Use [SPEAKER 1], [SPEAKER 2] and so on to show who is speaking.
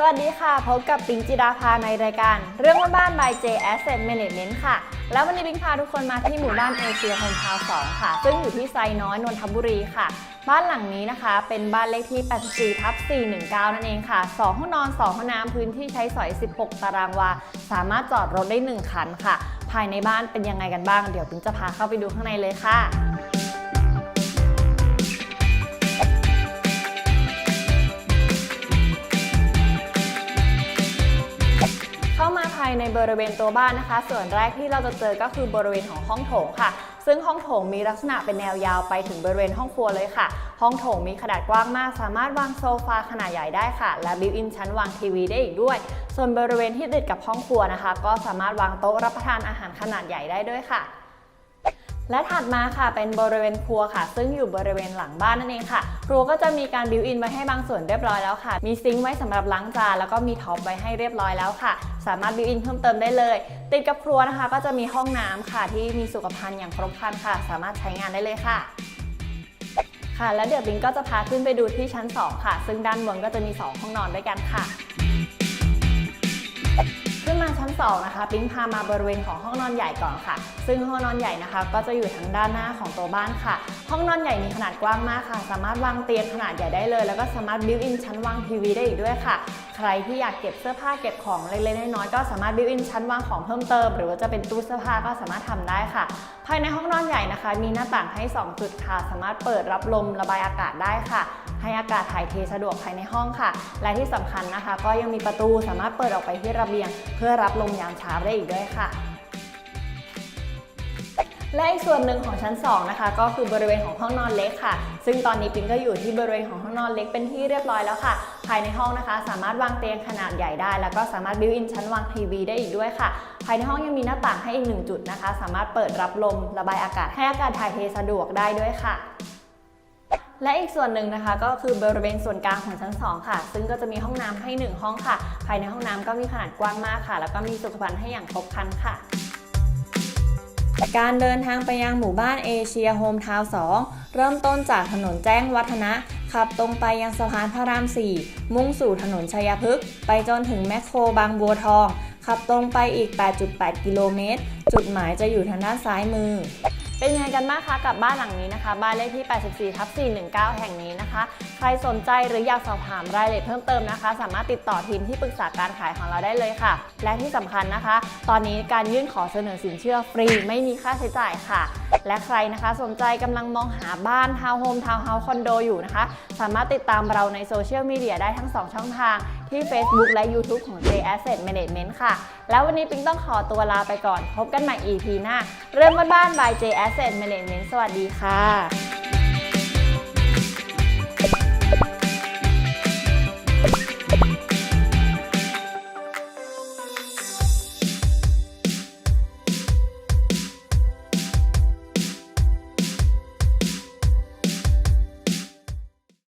[SPEAKER 1] สวัสดีค่ะ พบกับปิงจิดาภาในรายการ เรื่องบ้านๆ by J Asset Management ค่ะ แล้ววันนี้ปิงพาทุกคนมาที่หมู่บ้านเอเชียโฮมทาวน์2ค่ะ ซึ่งอยู่ที่ไซน้อยนนทบุรีค่ะ บ้านหลังนี้นะคะ เป็นบ้านเลขที่ 84ทับ419 นั่นเองค่ะ 2 ห้องนอน 2 ห้องน้ำพื้นที่ใช้สอย 16 ตารางวา สามารถจอดรถได้ 1 คันค่ะ ภายในบ้านเป็นยังไงกันบ้าง เดี๋ยวปิงจะพาเข้าไปดูข้างในเลยค่ะ ในบริเวณตัวบ้านนะคะ ส่วนแรกที่เราจะเจอก็คือบริเวณของห้องโถงค่ะ ซึ่งห้องโถงมีลักษณะเป็นแนวยาวไปถึงบริเวณห้องครัวเลยค่ะ ห้องโถงมีขนาดกว้างมาก สามารถวางโซฟาขนาดใหญ่ได้ค่ะ และบิวอินชั้นวางทีวีได้อีกด้วย ส่วนบริเวณที่ติดกับห้องครัวนะคะ ก็สามารถวางโต๊ะรับประทานอาหารขนาดใหญ่ได้ด้วยค่ะ และถัดมาค่ะเป็นบริเวณครัวค่ะ ซึ่งอยู่บริเวณหลังบ้านนั่นเองค่ะครัวก็จะมีการบิวอินไว้ให้บางส่วนเรียบร้อยแล้วค่ะ มีซิงค์ไว้สำหรับล้างจานแล้วก็มีท็อปไว้ให้เรียบร้อยแล้วค่ะ สามารถบิวอินเพิ่มเติมได้เลย ติดกับครัวนะคะ ก็จะมีห้องน้ำค่ะที่มีสุขภัณฑ์อย่างครบครันค่ะ สามารถใช้งานได้เลยค่ะค่ะ แล้วเดี๋ยวบิงก็จะพาขึ้นไปดูที่ชั้น 2 ค่ะ ซึ่งด้านบนก็จะมี 2 ห้องนอนด้วยกันค่ะ 2นะคะปิ๊งพามาบริเวณของห้องนอนใหญ่ก่อนค่ะ ซึ่งห้องนอนใหญ่นะคะ ก็จะอยู่ทางด้านหน้าของตัวบ้านค่ะ ห้องนอนใหญ่มีขนาดกว้างมากค่ะ สามารถวางเตียงขนาดใหญ่ได้เลย แล้วก็สามารถบิวอินชั้นวางทีวีได้อีกด้วยค่ะ ใครที่อยากเก็บเสื้อผ้าเก็บของเล็กๆน้อยๆก็สามารถบิวอินชั้นวางของเพิ่มเติม หรือว่าจะเป็นตู้เสื้อผ้าก็สามารถทำได้ค่ะ ภายในห้องนอนใหญ่นะคะ มีหน้าต่างให้ 2 จุดค่ะ สามารถเปิดรับลมระบายอากาศได้ค่ะให้อากาศถ่ายเทสะดวกภายในห้องค่ะ และที่สำคัญนะคะ ก็ยังมีประตูสามารถเปิดออกไปที่ระเบียง เพื่อรับลมยามเช้าได้อีกด้วยค่ะ และอีกส่วนหนึ่งของชั้น 2 นะคะ ก็คือบริเวณของห้องนอนเล็กค่ะ ซึ่งตอนนี้ปิงก็อยู่ที่บริเวณของห้องนอนเล็กเป็นที่เรียบร้อยแล้วค่ะ ภายในห้องนะคะ สามารถวางเตียงขนาดใหญ่ได้ แล้วก็สามารถบิวอินชั้นวางทีวีได้อีกด้วยค่ะ ภายในห้องยังมีหน้าต่างให้อีกหนึ่งจุดนะคะ สามารถเปิดรับลมระบายอากาศให้อากาศถ่ายเทสะดวกได้ด้วยค่ะ และอีกส่วนหนึ่งนะคะก็คือบริเวณส่วนกลางของชั้น 2 ค่ะ ซึ่งก็จะมีห้องน้ำให้ 1 ห้องค่ะ ภายในห้องน้ำก็มีขนาดกว้างมากค่ะ แล้วก็มีสุขภัณฑ์ให้อย่างครบครันค่ะ การเดินทางไปยังหมู่บ้านเอเชียโฮมทาวน์2เริ่มต้นจากถนนแจ้งวัฒนะ ขับตรงไปยังสะพานพระราม 4 มุ่งสู่ถนนชัยพฤกษ์ไปจนถึงแมคโครบางบัวทอง ขับตรงไปอีก 8.8 กิโลเมตร จุดหมายจะอยู่ทางด้านซ้ายมือ เป็นยังไงกันบ้างคะกับบ้านหลังนี้นะคะ บ้านเลขที่ 84ทับ419 แห่งนี้นะคะ ใครสนใจหรืออยากสอบถามรายละเอียดเพิ่มเติมนะคะ สามารถติดต่อทีมที่ปรึกษาการขายของเราได้เลยค่ะ และที่สำคัญนะคะ ตอนนี้การยื่นขอเสนอสินเชื่อฟรีไม่มีค่าใช้จ่ายค่ะ และใครนะคะสนใจกำลังมองหาบ้านทาวน์โฮมทาวน์เฮาส์คอนโดอยู่นะคะ สามารถติดตามเราในโซเชียลมีเดียได้ทั้ง 2 ช่องทาง ที่ Facebook และ YouTube ของ J Asset Management ค่ะ แล้ววันนี้ปิงต้องขอตัวลาไปก่อน พบกันใหม่ EP หน้า เริ่มบ้านๆ by J Asset Management สวัสดีค่ะ